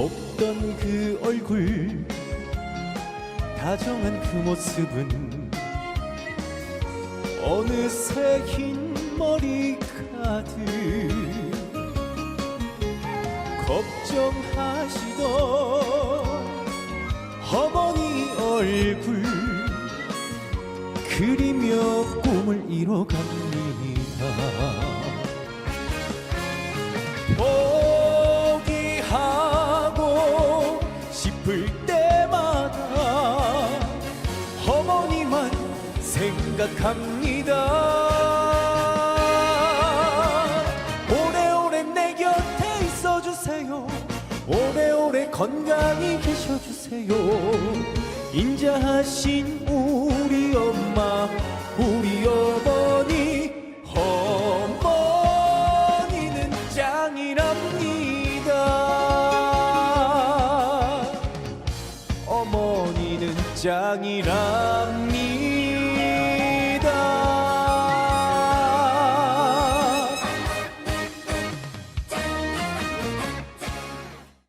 없던 그 얼굴 다정한 그 모습은 어느새 흰 머리 가득 걱정하시던 어머니 얼굴 그리며 꿈을 이뤄갑니다 싶을 때마다 어머니만 생각합니다. 오래오래 내 곁에 있어주세요. 오래오래 건강히 계셔주세요. 인자하신 우리 엄마 어머니는 짱이랍니다